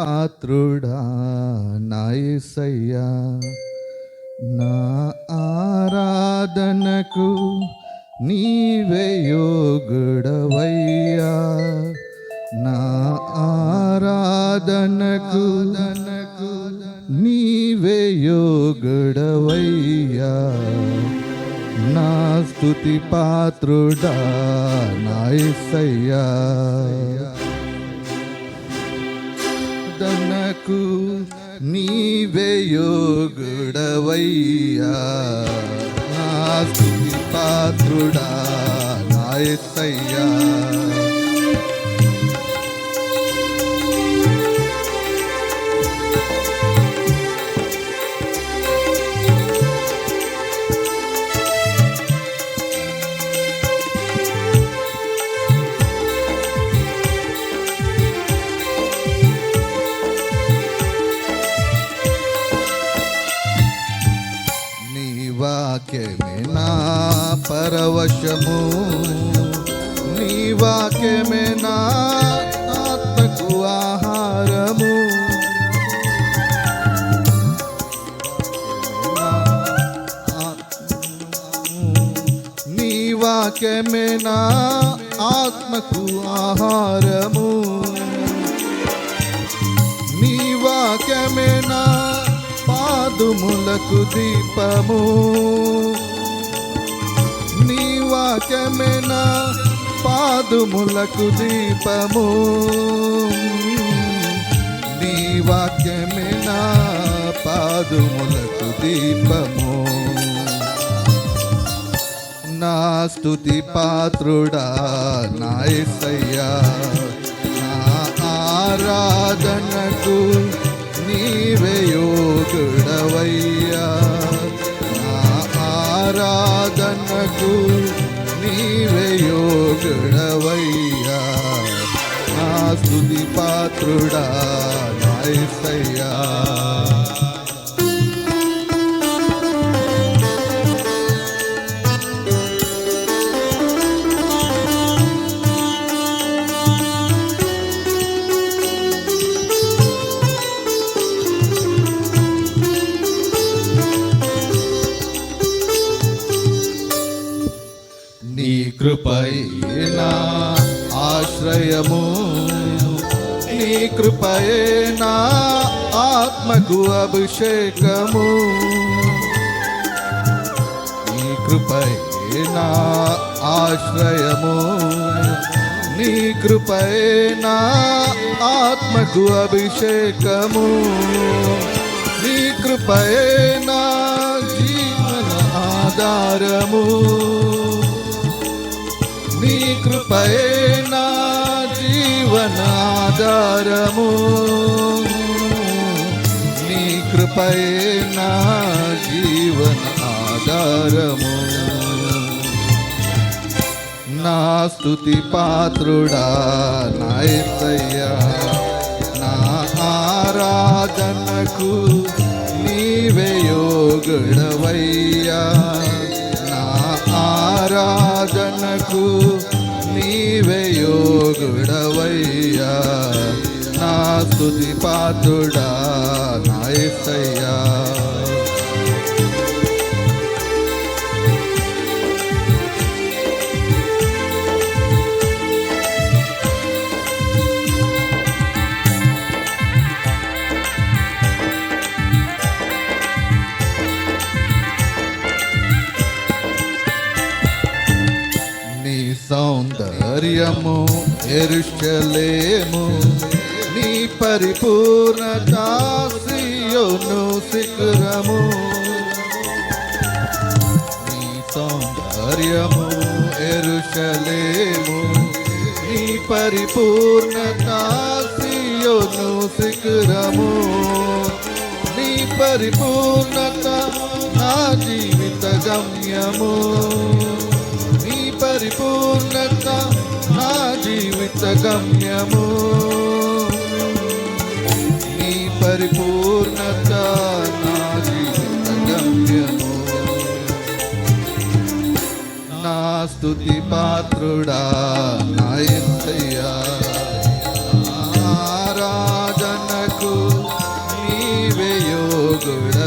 పాత్రుడా నాయసయ్యా. నా ఆరాధనకు నీవే యోగుడవయ్యా నా ఆరాధనకు దనకు నీవే యోగుడవయ్యా నా స్తుతి పాత్రుడా నాయసయ్యా. దనకు నీవే యోగుడవయ్యా. నా పాత్రుడా నాయసయ్యా నీ వాక్యమే నా పరవశము. నీ వాక్యమే నా ఆత్మకు ఆహారము. నీ వాక్యమే నా ఆత్మకు ఆహారము. నీ వాక్యమే నా పాదుములకు దీపము. నీ వాక్యమేనా? పాదుములకు దీపము. నీ వాక్యమేనా? పాదుములకు దీపము. నా స్థుతి పాత్రుడా నా యేసయ్యా నా ఆరాధనకు నీవే యోగుడవయ్యా నా ఆరాధనకు నీవే యోగుడవయ్యా నా స్తుతి పాత్రుడా కృపైనా ఆశ్రయము నీ కృపైనా ఆత్మకు అభిషేకము. నీ కృపైనా ఆశ్రయము నీ కృపైనా ఆత్మకు అభిషేకము. నీ కృపైనా జీవన ఆధారము. నీ కృపైనా జీవనాధారము. నీ కృపైనా జీవన ఆధారము నా స్తుతి పాత్రుడా నా నా ఆరాధనకు నీవే యోగుడవయ్యా నా ఆరాధనకు నీవే యోగుడవయ్యా. నా స్తుతి పాత్రుడా నా యేసయ్యా సౌందర్యము ఎరుషలేము. నీ పరిపూర్ణత సియోను శిఖరము. నీ సౌందర్యము ఎరుషలేము. నీ పరిపూర్ణత సియోను శిఖరము. నీ పరిపూర్ణత నా జీవిత గమ్యము. పరిపూర్ణత నా జీవిత గమ్యము. నీ పరిపూర్ణత నా జీవిత గమ్యము. నా స్థుతి పాత్రుడా నా యేసయ్యా ఆరాధనకు యోగుడా.